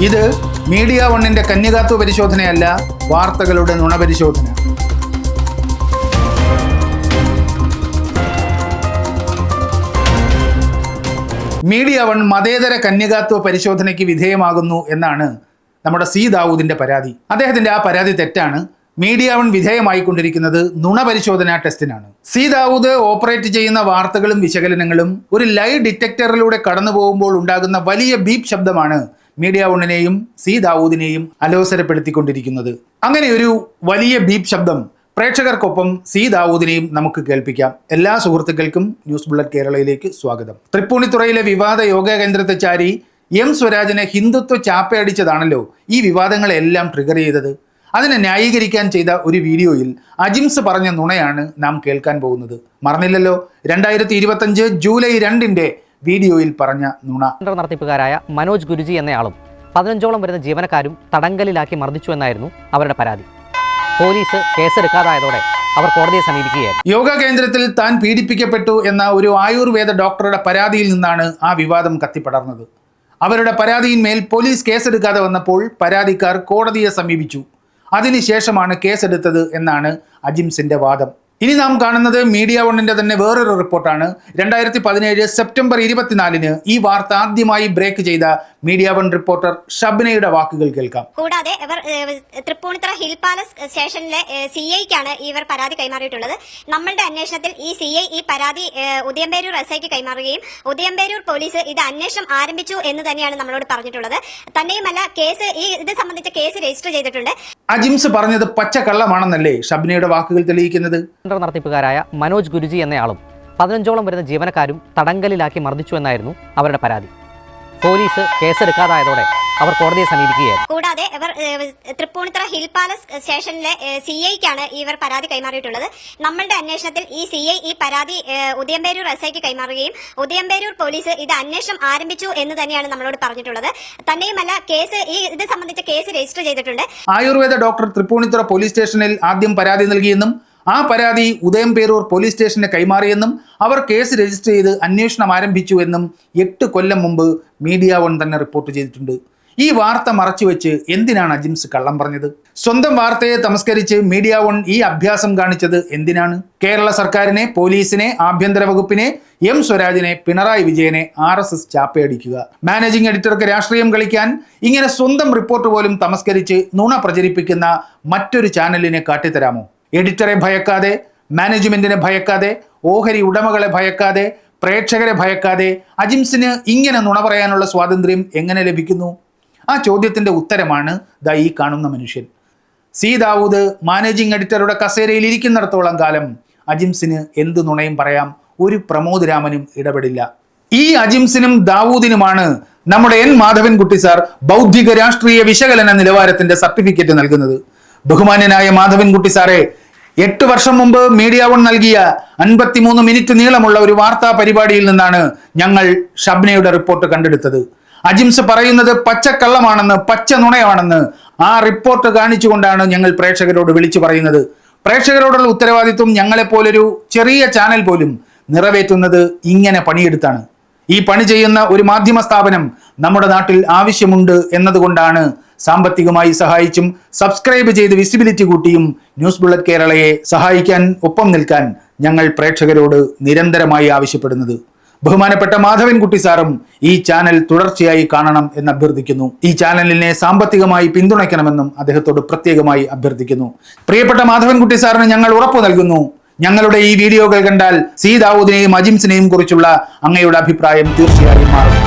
ഇത് മീഡിയ വണ്ണിന്റെ കന്യകാത്വ പരിശോധനയല്ല വാർത്തകളുടെ നുണപരിശോധന. മീഡിയ വൺ മതേതര കന്യകാത്വ പരിശോധനയ്ക്ക് വിധേയമാകുന്നു എന്നാണ് നമ്മുടെ സി ദാവൂദിന്റെ പരാതി. അദ്ദേഹത്തിന്റെ ആ പരാതി തെറ്റാണ്. മീഡിയ വൺ വിധേയമായിക്കൊണ്ടിരിക്കുന്നത് നുണ പരിശോധനാ ടെസ്റ്റിനാണ്. സി ദാവൂദ് ഓപ്പറേറ്റ് ചെയ്യുന്ന വാർത്തകളും വിശകലനങ്ങളും ഒരു ലൈ ഡിറ്റക്ടറിലൂടെ കടന്നു പോകുമ്പോൾ ഉണ്ടാകുന്ന വലിയ ബീപ് ശബ്ദമാണ് മീഡിയ വണ്ണിനെയും സി ദാവൂദിനെയും അലോസരപ്പെടുത്തിക്കൊണ്ടിരിക്കുന്നത്. അങ്ങനെ ഒരു വലിയ ബീപ് ശബ്ദം പ്രേക്ഷകർക്കൊപ്പം സി ദാവൂദിനെയും നമുക്ക് കേൾപ്പിക്കാം. എല്ലാ സുഹൃത്തുക്കൾക്കും ന്യൂസ് ബുള്ളറ്റ് കേരളയിലേക്ക് സ്വാഗതം. തൃപ്പൂണിത്തുറയിലെ വിവാദ യോഗ കേന്ദ്രത്തെ ചാരി എം സ്വരാജിനെ ഹിന്ദുത്വ ചാപ്പയടിച്ചതാണല്ലോ ഈ വിവാദങ്ങളെല്ലാം ട്രിഗർ ചെയ്തത്. അതിനെ ന്യായീകരിക്കാൻ ചെയ്ത ഒരു വീഡിയോയിൽ അജിംസ് പറഞ്ഞ നുണയാണ് നാം കേൾക്കാൻ പോകുന്നത്. മറന്നില്ലല്ലോ. രണ്ടായിരത്തി ഇരുപത്തഞ്ച് ജൂലൈ രണ്ടിന്റെ വീഡിയോയിൽ പറഞ്ഞ നുണ. നടത്തിപ്പുകാരായ മനോജ് ഗുരുജി എന്നയാളും പതിനഞ്ചോളം വരുന്ന ജീവനക്കാരും തടങ്കലിലാക്കി മർദ്ദിച്ചു എന്നായിരുന്നു അവരുടെ പരാതി. പോലീസ് കേസെടുക്കാതായതോടെ അവർ കോടതിയെ സമീപിക്കുകയായിരുന്നു. യോഗ കേന്ദ്രത്തിൽ താൻ പീഡിപ്പിക്കപ്പെട്ടു എന്ന ഒരു ആയുർവേദ ഡോക്ടറുടെ പരാതിയിൽ നിന്നാണ് ആ വിവാദം കത്തിപ്പടർന്നത്. അവരുടെ പരാതിയിന്മേൽ പോലീസ് കേസെടുക്കാതെ വന്നപ്പോൾ പരാതിക്കാർ കോടതിയെ സമീപിച്ചു. അതിനുശേഷമാണ് കേസെടുത്തത് എന്നാണ് അജിംസിന്റെ വാദം. ഇനി നാം കാണുന്നത് മീഡിയ വണ്ണിന്റെ തന്നെ വേറൊരു റിപ്പോർട്ടാണ്. രണ്ടായിരത്തി പതിനേഴ് സെപ്റ്റംബർ ഇരുപത്തിനാലിന് ഈ വാർത്ത ആദ്യമായി ബ്രേക്ക് ചെയ്ത മീഡിയ വൺ റിപ്പോർട്ടർ ഷബ്നയുടെ വാക്കുകൾ കേൾക്കാം. കൂടാതെ ഇവർ തൃപ്പൂണിത്തറ ഹിൽ പാലസ് സ്റ്റേഷനിലെ സി ഐക്കാണ് ഇവർ പരാതി കൈമാറിയിട്ടുള്ളത്. നമ്മളുടെ അന്വേഷണത്തിൽ ഈ സി ഐ ഈ പരാതി ഉദയംപേരൂർ എസ് ഐക്ക് കൈമാറുകയും ഉദയംപേരൂർ പോലീസ് ഇത് അന്വേഷണം ആരംഭിച്ചു എന്ന് തന്നെയാണ് നമ്മളോട് പറഞ്ഞിട്ടുള്ളത്. തന്നെയുമല്ല കേസ് ഈ ഇത് സംബന്ധിച്ച കേസ് രജിസ്റ്റർ ചെയ്തിട്ടുണ്ട്. അജിംസ് പറഞ്ഞത് പച്ചക്കള്ളമാണെന്നല്ലേ ഷബ്നയുടെ വാക്കുകൾ തെളിയിക്കുന്നത്? നടത്തിപ്പുകാരായ മനോജ് ഗുരുജി എന്നയാളും പതിനഞ്ചോളം വരുന്ന ജീവനക്കാരും തടങ്കലിലാക്കി മർദ്ദിച്ചു എന്നായിരുന്നു അവരുടെ പരാതി. പോലീസ് കേസെടുക്കാതായതോടെ അവർ കോടതിയെ സമീപിക്കുകയായിരുന്നു. കൂടാതെ ഇവർ തൃപ്പൂണിത്തുറ ഹിൽ പാലസ് സ്റ്റേഷനിലെ സി ഐക്കാണ് ഇവർ പരാതി കൈമാറിയിട്ടുള്ളത്. നമ്മളുടെ അന്വേഷണത്തിൽ ഈ സി ഐ ഈ പരാതി ഉദയംപേരൂർ എസ് ഐക്ക് കൈമാറുകയും ഉദയംപേരൂർ പോലീസ് ഇത് അന്വേഷണം ആരംഭിച്ചു എന്ന് തന്നെയാണ് നമ്മളോട് പറഞ്ഞിട്ടുള്ളത്. തന്നെയുമല്ല കേസ് ഈ ഇത് സംബന്ധിച്ച കേസ് രജിസ്റ്റർ ചെയ്തിട്ടുണ്ട്. ആയുർവേദ ഡോക്ടർ തൃപ്പൂണിത്തുറ പോലീസ് സ്റ്റേഷനിൽ ആദ്യം പരാതി നൽകിയെന്നും ആ പരാതി ഉദയംപേരൂർ പോലീസ് സ്റ്റേഷന് കൈമാറിയെന്നും അവർ കേസ് രജിസ്റ്റർ ചെയ്ത് അന്വേഷണം ആരംഭിച്ചു എന്നും എട്ട് കൊല്ലം മുമ്പ് മീഡിയ വൺ തന്നെ റിപ്പോർട്ട് ചെയ്തിട്ടുണ്ട്. ഈ വാർത്ത മറച്ചുവെച്ച് എന്തിനാണ് അജിംസ് കള്ളം പറഞ്ഞത്? സ്വന്തം വാർത്തയെ തമസ്കരിച്ച് മീഡിയ വൺ ഈ അഭ്യാസം കാണിച്ചത് എന്തിനാണ്? കേരള സർക്കാരിനെ പോലീസിനെ ആഭ്യന്തര വകുപ്പിനെ എം സ്വരാജിനെ പിണറായി വിജയനെ ആർ എസ് എസ് ചാപ്പയടിക്കുക. മാനേജിംഗ് എഡിറ്റർക്ക് രാഷ്ട്രീയം കളിക്കാൻ ഇങ്ങനെ സ്വന്തം റിപ്പോർട്ട് പോലും തമസ്കരിച്ച് നുണ പ്രചരിപ്പിക്കുന്ന മറ്റൊരു ചാനലിനെ കാട്ടിത്തരാമോ? എഡിറ്ററെ ഭയക്കാതെ മാനേജ്മെന്റിനെ ഭയക്കാതെ ഓഹരി ഉടമകളെ ഭയക്കാതെ പ്രേക്ഷകരെ ഭയക്കാതെ അജിംസിന് ഇങ്ങനെ നുണ പറയാനുള്ള സ്വാതന്ത്ര്യം എങ്ങനെ ലഭിക്കുന്നു? ആ ചോദ്യത്തിന്റെ ഉത്തരമാണ് ദാ ഈ കാണുന്ന മനുഷ്യൻ. സി ദാവൂദ് മാനേജിംഗ് എഡിറ്ററുടെ കസേരയിൽ ഇരിക്കുന്നിടത്തോളം കാലം അജിംസിന് എന്ത് നുണയും പറയാം? ഒരു പ്രമോദ് രാമനും ഇടപെടില്ല. ഈ അജിംസിനും ദാവൂദിനുമാണ് നമ്മുടെ എൻ മാധവൻകുട്ടി സാർ ബൗദ്ധിക രാഷ്ട്രീയ വിശകലന നിലവാരത്തിന്റെ സർട്ടിഫിക്കറ്റ് നൽകുന്നത്. ബഹുമാന്യനായ മാധവൻകുട്ടി സാറെ എട്ട് വർഷം മുമ്പ് മീഡിയ വൺ നൽകിയ അൻപത്തിമൂന്ന് മിനിറ്റ് നീളമുള്ള ഒരു വാർത്താ പരിപാടിയിൽ നിന്നാണ് ഞങ്ങൾ ഷബ്നയുടെ റിപ്പോർട്ട് കണ്ടെടുത്തത്. അജിംസ് പറയുന്നത് പച്ചക്കള്ളമാണെന്ന് പച്ച നുണയാണെന്ന് ആ റിപ്പോർട്ട് കാണിച്ചുകൊണ്ടാണ് ഞങ്ങൾ പ്രേക്ഷകരോട് വിളിച്ചു പറയുന്നത്. പ്രേക്ഷകരോടുള്ള ഉത്തരവാദിത്വം ഞങ്ങളെപ്പോലൊരു ചെറിയ ചാനൽ പോലും നിറവേറ്റുന്നത് ഇങ്ങനെ പണിയെടുത്താണ്. ഈ പണി ചെയ്യുന്ന ഒരു മാധ്യമ സ്ഥാപനം നമ്മുടെ നാട്ടിൽ ആവശ്യമുണ്ട് എന്നതുകൊണ്ടാണ് സാമ്പത്തികമായി സഹായിച്ചും സബ്സ്ക്രൈബ് ചെയ്ത് വിസിബിലിറ്റി കൂട്ടിയും ന്യൂസ് ബുള്ളറ്റ് കേരളയെ സഹായിക്കാൻ ഒപ്പം നിൽക്കാൻ ഞങ്ങൾ പ്രേക്ഷകരോട് നിരന്തരമായി ആവശ്യപ്പെടുന്നത്. ബഹുമാനപ്പെട്ട മാധവൻകുട്ടി സാറും ഈ ചാനൽ തുടർച്ചയായി കാണണം എന്ന് അഭ്യർത്ഥിക്കുന്നു. ഈ ചാനലിനെ സാമ്പത്തികമായി പിന്തുണയ്ക്കണമെന്നും അദ്ദേഹത്തോട് പ്രത്യേകമായി അഭ്യർത്ഥിക്കുന്നു. പ്രിയപ്പെട്ട മാധവൻകുട്ടി സാറിന് ഞങ്ങൾ ഉറപ്പു നൽകുന്നു. ഞങ്ങളുടെ ഈ വീഡിയോകൾ കണ്ടാൽ സി ദാവൂദിനെയും അജിംസിനെയും കുറിച്ചുള്ള അങ്ങയുടെ അഭിപ്രായം തീർച്ചയായും മാറും.